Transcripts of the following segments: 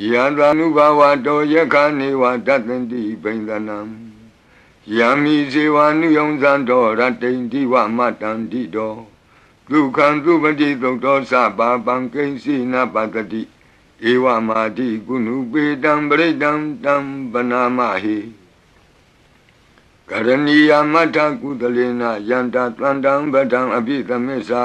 ယံသာနုဘာဝတောယက္ခနေဝတတ္တန္တိဘိန္ဒနံယံမိဇေဝနုယုံဇံတော်ရတ္တိန္တိဝမတန္တိတောဒုက္ခံသူပတိသုတ်တော်သဘာပံကိဉ္စီနပတ္တိဧဝမာတိကုဏုပေတံပရိတံတံပနာမဟိကရဏီယမထကုသလေနယန္တတန္တံဗဒံအပိသမစ္ဆာ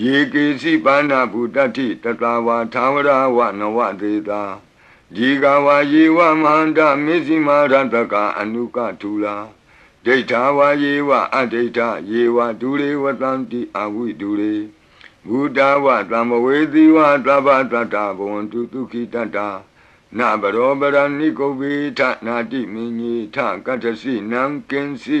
ယေကေစီပါဏဗုတ္တိတတဝါသာဝရဝနဝသေတာဒီကဝါယေဝမဟန္တမေဇိမာရတကအနုကထူလာဒိဋ္ဌာဝါယေဝအဒိဋ္ဌယေဝဒုရေဝတံတိအဝိဒုရေဘုဒ္ဓဝသံမဝေသီဝသဗ္ဗတတ္တဘဝန္တုဒုခိတတ္တာနဘရောပရဏိကုဗေထနာတိမင်းကြီးထကတ္ထစီနံကင်စီ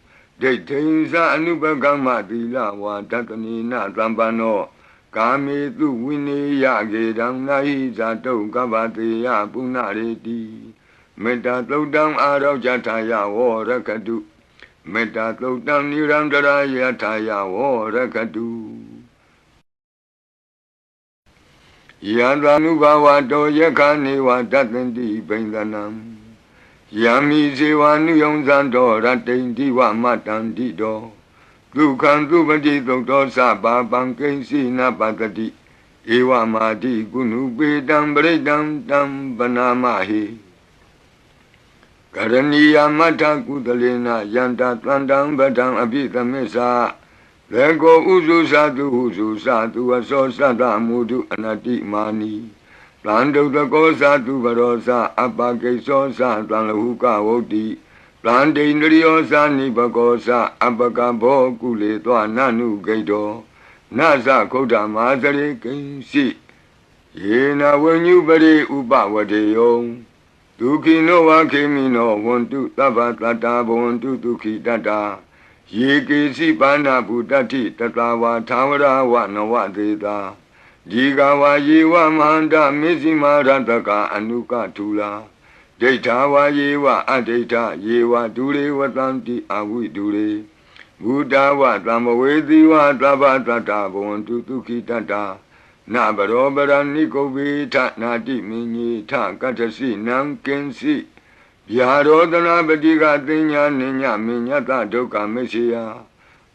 ဒိဋ္ဌိဉ္စအနုပကမ္မသီလဝါတတနိနသံပန္နောကာမေတုဝိနေယကေတံနာဟိဇာတုကဗ္ဗတေယပုဏ္ဏရေတိမေတ္တာသုတ်တံအာရောဇထာယဝရကတုမေတ္တာသုတ်တံနိရန္တရာယထာယဝရကတုယံသာနုဘာဝတောယက္ခနေဝတတ္တန္တိဘိန္ဒနံ ယံမိဇေဝနုယုံဇံတော်ရတ္တိန္တိဝမတန္တိတောဒုက္ခံသူပတိသုတ်တော်သဘာပံကိဉ္စီနပတတိဧဝမာတိကုဏုပေတံပရိတံတံပနာမဟိကရဏီယမထကုသလေနယန္တတန္တံဗဒံအပိသမစ္ဆာလေကိုဥစုသတုဟုစုသတုအစောသတ္တမုဒုအနတိမာနီ တန်တုတကောသတုဘရောသအပကိသောသတံလဟုကဝုတ်တိတန်တိန္ဒရိယောသနိဘကောသအပကဘောကုလေသောနနုဂိတောနသခုဒ္ဓမာသရေကိဉ္စီယေနဝဉ္ညုပရိဥပဝတေယောဒုခိနောဝခေမိနောဝန္တုသဗ္ဗတတ္တာဘဝန္တုဒုခိတတ္တာယေကေစီပါဏဗုတ္တိတတဝါသာဝရဝနဝသေတာ ဒီကဝါယေဝမဟန္တမေဇိမာရတကအနုကထူလာဒိဋ္ဌာဝါယေဝအဒိဋ္ဌယေဝဒုရေဝတံတိအဝိဒုရေဘုဒ္ဓဝသံမဝေသီဝသဗ္ဗတတ္တဘဝန္တုဒုခိတတ္တာနဘရောပရဏိကုဗေထနာတိမင်းကြီးထကတ္ထစီနံကင်စီဗျာရောဒနာပတိကသိညာနိညာမညတဒုက္ခမရှိယ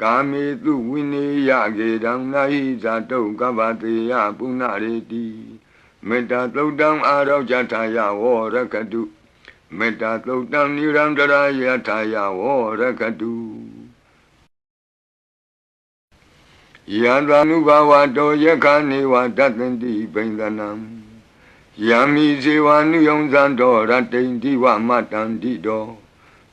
ကာမေတုဝိနေယကေတံနာဟိဇာတုကဗ္ဗတေယပုဏ္ဏရေတိမေတ္တာသုတ်တံအာရောဇထာယဝရကတုမေတ္တာသုတ်တံနိရန္တရာယထာယဝရကတုယံသာနုဘဝတောယခာနေဝတတန္တိဘိန္ဒနံယံမိဇေဝနုယုံဇံတော်ရတိန်တိဝမတန္တိတော်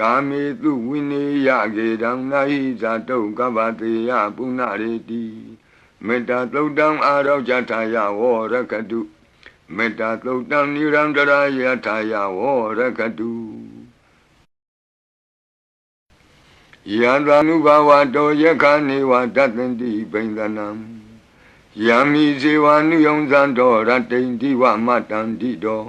ကာမေတုဝိနေယကေတံနာဟိဇာတုကဗ္ဗတေယပုဏ္ဏရေတိမေတ္တာသုတ်တံအာရောဇထာယဝရကတုမေတ္တာသုတ်တံနိရန္တရာယထာယဝရကတုယံသာနုဘဝတောယခာနေဝတတန္တိဘိန္ဒနံယံမိဇေဝနုယုံဇံတော်ရတိန်တိဝမတန္တိတော်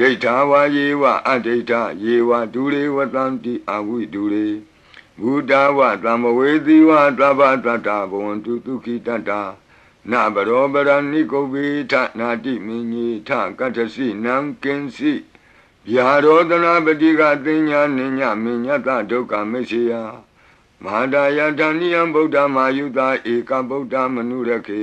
ဒိဋ္ဌာဝါယေဝအဒိဋ္ဌယေဝဒုရေဝတံတိအဝိဒုရေဘုဒ္ဓဝသံမဝေသီဝသဗ္ဗတတ္တဘဝန္တုဒုခိတတ္တာနနာဘရောပရဏိကုဝေထနာတိမင်းကြီးထကတ္တစီနံကင်စီဗျာရောတနာပတိကသင်ညာနိညာမညတဒုက္ခမရှိယမဟာဒယတဏိယံဗုဒ္ဓမာယုတာဧကဗုဒ္ဓမနုရခေ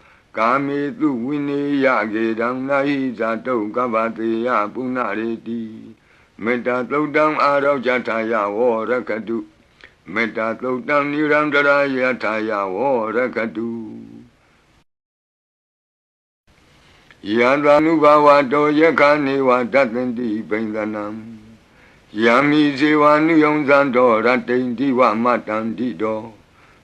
ကာမေတုဝိနေယကေတံနာဟိဇာတုကဗ္ဗတေယပုဏ္ဏရေတိမေတ္တာသုတ်တံအာရောဇထာယဝရကတုမေတ္တာသုတ်တံနိရန္တရာယထာယဝရကတုယံသာနုဘာဝတောယခာနေဝတတန္တိဘိန္ဒနံယံမိဇေဝနုယုံဇံတော်ရတိန်တိဝမတန္တိတော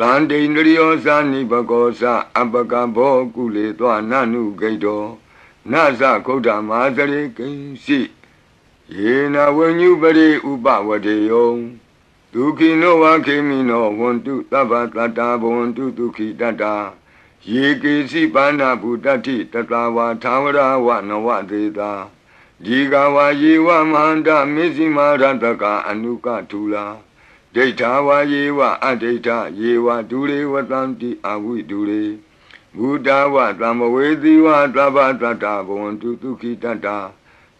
တန်တိန္ဒရိယောသနိဘကောသအပကဘောကုလေသောနနုဂိတောနသခုဒ္ဓမာသရေကိဉ္စီယေနဝဉ္ညုပရိဥပဝတေယောဒုခိနောဝခေမိနောဝန္တုသဗ္ဗတတ္တာဘဝန္တုဒုခိတတ္တာယေကေစီပါဏဗုတ္တိတတဝါသာဝရဝနဝသေတာဒီကဝါယေဝမန္တမေဇိမာရတကအနုကထူလာ ဒိဋ္ဌာဝါယေဝအဒိဋ္ဌယေဝဒူရေဝတံတိအဝိဒူရေဘုဒ္ဓဝသံမဝေသီဝသဗ္ဗတတ္တဘဝန္တုဒုခိတတ္တာ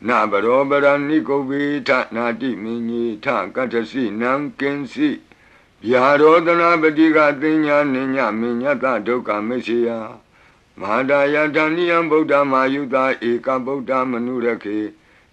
နဘရောပရဏိကုဝေထနာတိမင်းကြီးထကတ္တစီနံကင်စီဗျာရောတနာပတိကသင်ညာနိညာမညတဒုက္ခမရှိယမဟာဒယတဏိယံဗုဒ္ဓမာယုတာဧကဗုဒ္ဓမနုရခေ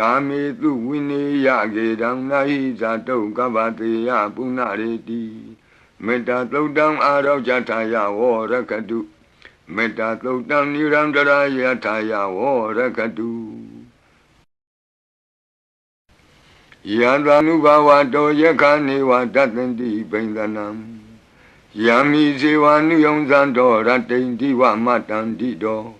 ကာမေတုဝိနေယကေတံနာဟိဇာတုကဗ္ဗတေယပုဏ္ဏရေတိမေတ္တာသုတ်တံအာရောဇထာယဝရကတုမေတ္တာသုတ်တံနိရန္တရာယထာယဝရကတုယံသာနုဘဝတောယခာနေဝတတ္တန္တိဘိန္ဒနံယံမိဇေဝနုယုံဇံတော်ရတိန်တိဝမတံတိတော်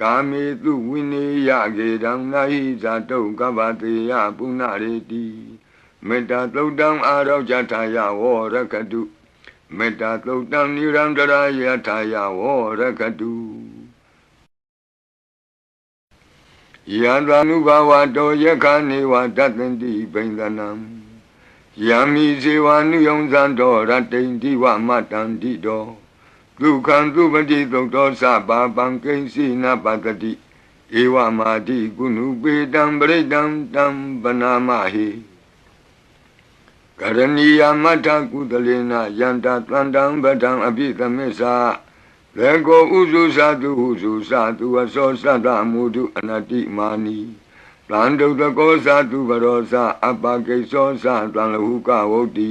ကာမေတုဝိနေယကေတံနာဟိဇာတုကဗ္ဗတေယပုဏ္ဏရေတိမေတ္တာသုတ်တံအာရောဇထာယဝရကတုမေတ္တာသုတ်တံနိရန္တရာယထာယဝရကတုယံသာနုဘဝတောယခာနေဝတတ္တန္တိဘိန္ဒနံယံမိဇေဝနုယုံဇံတော်ရတိန်တိဝမတံတိတော် ဒုက္ခံသူပတိသုတ်တော်စပါပံကိဉ္စီနပတတိဧဧဝမာတိကုဏုပေတံပရိတံတံပနာမဟိကရဏီယမထကုသလေနယန္တတန္တံဗဒံအပိသမစ္ဆာလေကိုဥစုသတုဟုစုသတုအစောသတ္တမုဒုအနတိမာနီတန်တုတကောသတုဘရောသအပကိသောသတံလဟုကဝုတ်တိ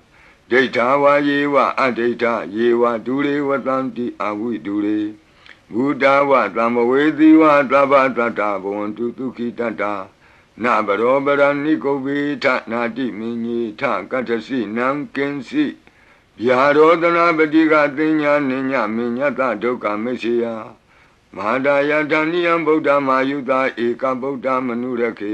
ဒိဋ္ဌာဝါယေဝအဒိဋ္ဌယေဝဒုရေဝတံတိအဝိဒုရေဘုဒ္ဓဝသံဝေသီဝသဗ္ဗတတ္တဘဝန္တုဒုက္ခိတတ္တာနဘရောပရဏိကုဗေထနာတိမင်းကြီးထကတ္တစီနံကင်စီဗျာရောဒနာပတိကသိညာနိညာမညတဒုက္ခမရှိယမဟာဒယတဏိယံဗုဒ္ဓမာယုတာဧကဗုဒ္ဓမနုရခေ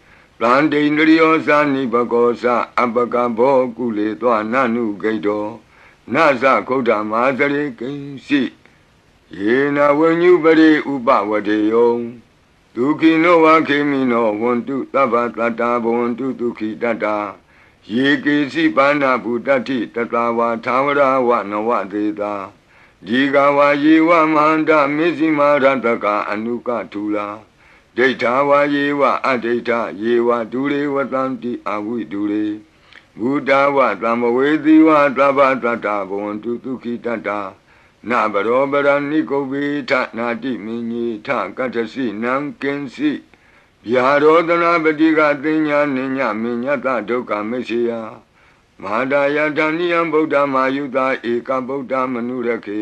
တန်တိန္ဒရိယောသနိဘကောသအပကဘောကုလေသောနနုဂိတောနသခုဒ္ဓမာသရိကိဉ္စီယေနဝဉ္ညုပရိဥပဝတေယောဒုက္ခိနောဝခေမိနောဝန္တုသဗ္ဗတတ္တာဘဝန္တုဒုက္ခိတတ္တာယေကေစီပါဏဗုတ္တိတတဝါသာဝရဝနဝသေတာဒီကဝါယေဝမဟန္တမေဇိမာရတကအနုကထူလာ ဒိဋ္ဌာဝါယေဝအဒိဋ္ဌယေဝဒုရေဝတံတိအဝိဒုရေဘုဒ္ဓဝသံဝေသီဝသဗ္ဗတတ္တဘဝန္တုဒုက္ခိတတ္တာနဘရောပရဏိကုဗေထနာတိမင်းကြီးထကတ္တစီနံကင်စီဗျာရောဒနာပတိကသိညာနိညာမညတဒုက္ခမရှိယမဟာဒယတဏိယံဗုဒ္ဓမာယုတာဧကဗုဒ္ဓမနုရခေ